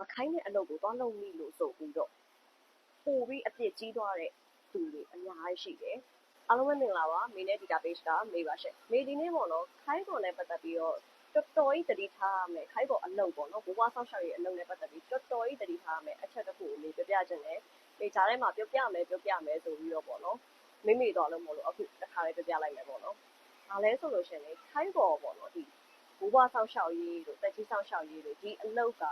မခိုင်းတဲ့အလုပ်ကိုသွားလုပ်မိလို့ဆိုပြီးတော့ပို့ပြီးအပြစ်ကြီးသွားတဲ့သူတွေအများကြီးရှိတယ်အားလုံးပဲမင်္ဂလာပါမေနဲ့ database ကမေပါရှင့်မေဒီနေ့ပေါ့နော်ခိုင်းပေါ်နဲ့ပတ်သက်ပြီးတော့တော်တော်ကြီးတတိထားရမယ်ခိုင်းပေါ်အလုပ်ပေါ့နော်ဘိုးဘွားဆောက်ရှောက်ရေးအလုပ်နဲ့ပတ်သက်ပြီးတော်တော်ကြီးတတိထားရမယ်အချက်တစ်ခုကိုမေပြောပြခြင်းနဲ့မေကြားထဲမှာပြောပြမယ်ပြောပြမယ်ဆိုပြီးတော့ပေါ့နော်မိမိတော့လို့မဟုတ်လို့အခုတစ်ခါလေးပြောပြလိုက်မယ်ပေါ့နော်ဒါလဲဆိုလို့ရှိရင်လေခိုင်းပေါ်ပေါ့နော်ဒီ ဘိုးဘွားဆောက်ရှောက်ရေးတို့တက်ကြီးဆောက်ရှောက်ရေးတို့ဒီအလုပ်က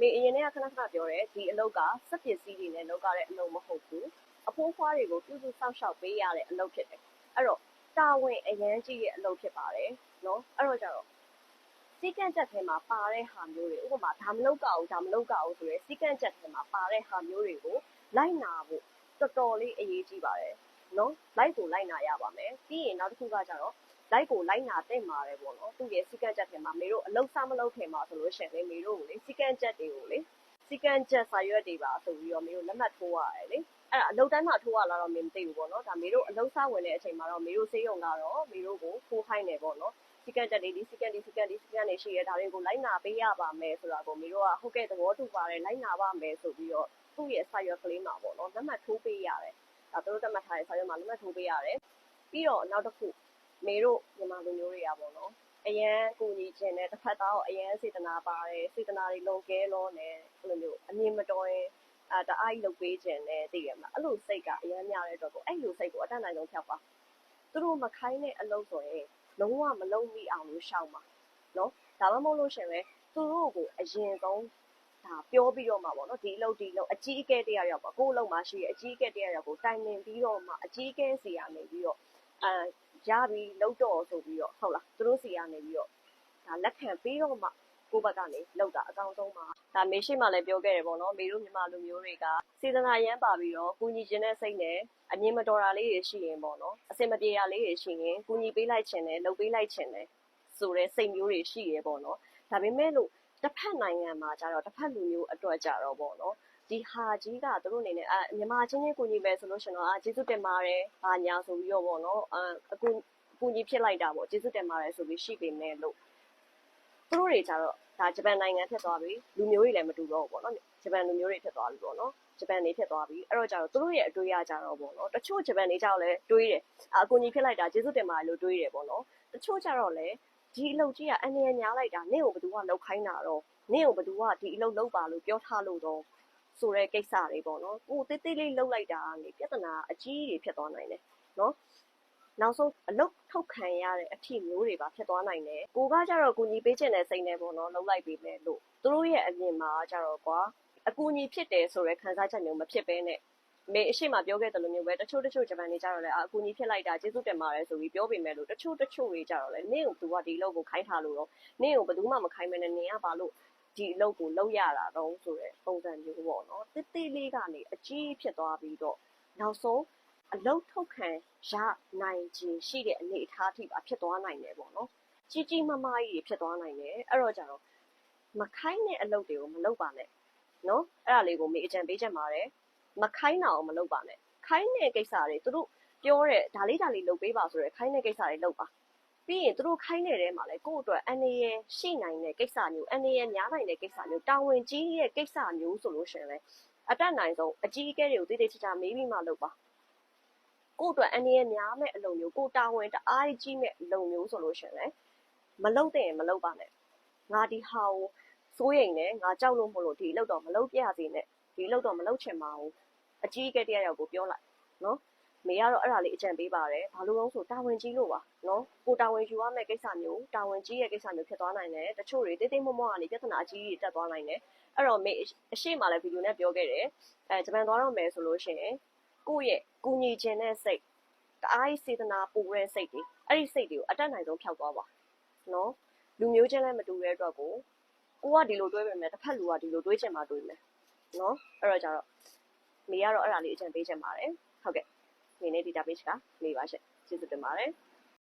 မေအရင်ကခဏခဏပြောတယ်ဒီအလုပ်ကစက်ပစ္စည်းတွေနဲ့လုပ်ရတဲ့အလုပ်မဟုတ်ဘူးအဖိုးဖွားတွေကိုပြုစုဆောက်ရှောက်ပေးရတဲ့အလုပ်ဖြစ်တယ်အဲ့တော့တာဝန်အရန်ကြီးရဲ့အလုပ်ဖြစ်ပါတယ်နော်အဲ့တော့ကြတော့စီကန့်ချက်ထဲမှာပါတဲ့ဟာမျိုးတွေဥပမာဒါမလုပ်ကြဘူးဒါမလုပ်ကြဘူးဆိုရယ်စီကန့်ချက်ထဲမှာပါတဲ့ဟာမျိုးတွေကိုလိုက်နာဖို့တော်တော်လေးအရေးကြီးပါတယ်နော်လိုက်ကိုလိုက်နာရပါမယ်ပြီးရင်နောက်တစ်ခုကကြတော့ လိုက်ကိုလိုက်နာတဲ့မှာပဲပေါ့နော်သူ့ရဲ့စီကန့်ချက်ထဲမှာမေတို့အလုပ်စမလုပ်ခင်မှာဆိုလို့ရှိရင်လေမေတို့ကိုလေစီကန့်ချက်တွေကိုလေစီကန့်ချက်စာရွက်တွေပါဆိုပြီးတော့မေတို့လက်မှတ်ထိုးရတယ်လေအဲ့ဒါအလုပ်တိုင်းမှာထိုးရလာတော့မင်းမသိဘူးပေါ့နော်ဒါမေတို့အလုပ်စဝင်တဲ့အချိန်မှာတော့မေတို့စေးရုံကတော့မေတို့ကိုထိုးခိုင်းတယ်ပေါ့နော်စီကန့်ချက်တွေဒီစီကန့်ဒီစီကန့်ဒီစီကန့်တွေရှိရဒါတွေကိုလိုက်နာပေးရပါမယ်ဆိုတာကိုမေတို့ကဟုတ်ကဲ့သဘောတူပါတယ်လိုက်နာပါမယ်ဆိုပြီးတော့သူ့ရဲ့စာရွက်ကလေးမှာပေါ့နော်လက်မှတ်ထိုးပေးရတယ်ဒါသူတို့သက်မှတ်ထားတဲ့စာရွက်မှာလက်မှတ်ထိုးပေးရတယ်ပြီးတော့နောက်တစ်ခု မေတို့မြန်မာလူမျိုးတွေကပေါ့နော်အရန်ကိုကြီးခြင်းနဲ့တစ်ဖက်သားကိုအရန်စေတနာပါတယ်စေတနာတွေလုံကဲလို့နဲ့အဲ့လိုမျိုးအမြင်မတော်ရင်အဲတအားကြီးလုပ်ပေးခြင်းနဲ့သိရမှာအဲ့လိုစိတ်ကအရန်များတဲ့အတွက်ကိုအဲ့လိုစိတ်ကိုအတတ်နိုင်ဆုံးဖြောက်ပါသူတို့မခိုင်းတဲ့အလုပ်ဆိုရင်လုံးဝမလုံးမိအောင်လို့ရှောင်ပါနော်ဒါမှမဟုတ်လို့ရှင်ပဲသူတို့ကိုအရင်ဆုံးဒါပြောပြီးတော့မှပေါ့နော်ဒီလောက်ဒီလောက်အကြီးအကဲတရားရောက်ပါကိုယ်လုံးမှာရှိရဲ့အကြီးအကဲတရားရောက်ကိုတိုင်ပင်ပြီးတော့မှအကြီးအကဲစီရနေပြီးတော့အဲ ရပြီးလောက်တော့ဆိုပြီးတော့ဟုတ်လားသူတို့စီရနေပြီးတော့ဒါလက်ခံပြီးတော့မှကိုယ့်ဘက်ကနေလောက်တာအကောင်းဆုံးပါဒါမေရှိမှလည်းပြောခဲ့တယ်ပေါ့နော်မေတို့မြန်မာလူမျိုးတွေကစေတနာရမ်းပါပြီးတော့ကုညီခြင်းတဲ့စိတ်နဲ့အမြင်မတော်တာလေးတွေရှိရင်ပေါ့နော်အစင်မပြေတာလေးတွေရှိရင်ကုညီပေးလိုက်ခြင်းနဲ့လုပ်ပေးလိုက်ခြင်းနဲ့ဆိုတဲ့စိတ်မျိုးတွေရှိရဲပေါ့နော်ဒါပေမဲ့လို့တစ်ဖက်နိုင်ငံမှာကျတော့တစ်ဖက်လူမျိုးအတွက်ကြတော့ပေါ့နော် ဒီဟာကြီးကသူတို့အနေနဲ့အမြန်မာချင်းချင်းကိုညီပဲဆိုလို့ရှင်တော့အာကျေးဇူးတင်ပါတယ်။ဘာညာဆိုပြီးတော့ပေါ့နော်အအခုကူညီဖြစ်လိုက်တာပေါ့ကျေးဇူးတင်ပါတယ်ဆိုပြီးရှိပေမဲ့လို့သူတို့တွေကြတော့ဒါဂျပန်နိုင်ငံဖြစ်သွားပြီလူမျိုးတွေလည်းမတူတော့ဘူးပေါ့နော်ဂျပန်လူမျိုးတွေဖြစ်သွားပြီပေါ့နော်ဂျပန်နေဖြစ်သွားပြီအဲ့တော့ကြတော့သူတို့ရဲ့အတွေးရကြတော့ပေါ့နော်တချို့ဂျပန်နေကြောက်လဲတွေးတယ်အကူညီဖြစ်လိုက်တာကျေးဇူးတင်ပါတယ်လို့တွေးတယ်ပေါ့နော်တချို့ကြတော့လဲဒီအလုပ်ကြီးကအန်ရညားလိုက်တာနင့်ကိုဘယ်သူကလောက်ခိုင်းတာတော့နင့်ကိုဘယ်သူကဒီအလုပ်လုပ်ပါလို့ပြောထားလို့တော့ ဆိုတဲ့ကိစ္စတွေပေါ့နော်ကိုတေးသေးလေးလှုပ်လိုက်တာကနေပြဿနာအကြီးကြီးဖြစ်သွားနိုင်တယ်နော်နောက်ဆုံးအလုတ်ထုတ်ခံရတဲ့အဖြစ်မျိုးတွေပါဖြစ်သွားနိုင်တယ်ကိုကကြတော့ကိုကြီးပေးချင်တဲ့စိတ်နဲ့ပေါ့နော်လှုပ်လိုက်ပြီမဲ့လို့သူတို့ရဲ့အမြင်မှာကြတော့ကွာအကူကြီးဖြစ်တယ်ဆိုတဲ့ခံစားချက်မျိုးမဖြစ်ဘဲနဲ့မေအရှိမပြောခဲ့တယ်လို့မျိုးပဲတချို့တချို့ဂျပန်နေကြတော့လေအကူကြီးဖြစ်လိုက်တာကျေးဇူးတင်ပါတယ်ဆိုပြီးပြောပေမဲ့လို့တချို့တချို့တွေကြတော့လေနင့်ကိုသူကဒီလောက်ကိုခိုင်းထားလို့တော့နင့်ကိုဘယ်သူမှမခိုင်းမနဲ့နင်ကဘာလို့ ဒီအလုပ်ကိုလုပ်ရတာတော့ဆိုတဲ့ပုံစံမျိုးပေါ့နော်တိတိလေးကနေအကြီးဖြစ်သွားပြီးတော့နောက်ဆုံးအလုတ်ထုတ်ခံရနိုင်ခြင်းရှိတဲ့အနေအထားထိပါဖြစ်သွားနိုင်တယ်ပေါ့နော်ကြီးကြီးမားမားကြီးဖြစ်သွားနိုင်တယ်အဲ့တော့ကြတော့မခိုင်းတဲ့အလုပ်တွေကိုမလုပ်ပါနဲ့နော်အဲ့ဒါလေးကိုမေအကြံပေးချက်ပါတယ်မခိုင်းတာအောင်မလုပ်ပါနဲ့ခိုင်းတဲ့ကိစ္စတွေသူတို့ပြောတဲ့ဒါလေးဒါလေးလုပ်ပေးပါဆိုရယ်ခိုင်းတဲ့ကိစ္စတွေလုပ်ပါ ပြီးရင်သူတို့ခိုင်းနေတဲ့မှာလဲကိုယ့်အတွက်အနေရရှိနိုင်တဲ့ကိစ္စမျိုးအနေရများနိုင်တဲ့ကိစ္စမျိုးတာဝန်ကြီးရဲ့ကိစ္စမျိုးဆိုလို့ရှင်လဲအတက်နိုင်ဆုံးအကြီးအကဲတွေကိုတည်တည်ချာချာမေးပြီးမှလုပ်ပါကိုယ့်အတွက်အနေရများမဲ့အလုပ်မျိုးကိုတာဝန်တအားကြီးမဲ့အလုပ်မျိုးဆိုလို့ရှင်လဲမလုပ်တဲ့ရင်မလုပ်ပါနဲ့ငါဒီဟာကိုစိုးရိမ်နေငါကြောက်လို့မလို့ဒီအလုပ်တော့မလုပ်ပြစေနဲ့ဒီအလုပ်တော့မလုပ်ချင်ပါဘူးအကြီးအကဲတယောက်ယောက်ကိုပြောလိုက်နော် မေကတော့အဲ့ဒါလေးအကြံပေးပါတယ်ဘာလို့လဲဆိုတာဝန်ကြီးလို့ပါနော်ကိုတာဝန်ယူရမယ့်ကိစ္စမျိုးတာဝန်ကြီးရဲ့ကိစ္စမျိုးဖြစ်သွားနိုင်တယ်တချို့တွေတိတ်တိတ်မောမောကနေပြဿနာအကြီးကြီးတက်သွားနိုင်တယ်အဲ့တော့မေအရှိမှလည်းဗီဒီယိုနဲ့ပြောခဲ့တယ်အဲဂျပန်သွားတော့မယ်ဆိုလို့ရှိရင်ကိုယ့်ရဲ့ကူညီခြင်းတဲ့စိတ်တအားကြီးစေတနာပူတဲ့စိတ်တွေအဲ့ဒီစိတ်တွေကိုအတက်နိုင်ဆုံးဖျောက်သွားပါနော်လူမျိုးချင်းလည်းမတူတဲ့အတွက်ကိုကိုကဒီလိုတွေးပေမဲ့တစ်ဖက်လူကဒီလိုတွေးချင်မှတွေးမယ်နော်အဲ့တော့ကြတော့မေကတော့အဲ့ဒါလေးအကြံပေးချင်ပါတယ်ဟုတ်ကဲ့ နေနေ database ကနေပါရှင့်ကျေးဇူးတင်ပါတယ်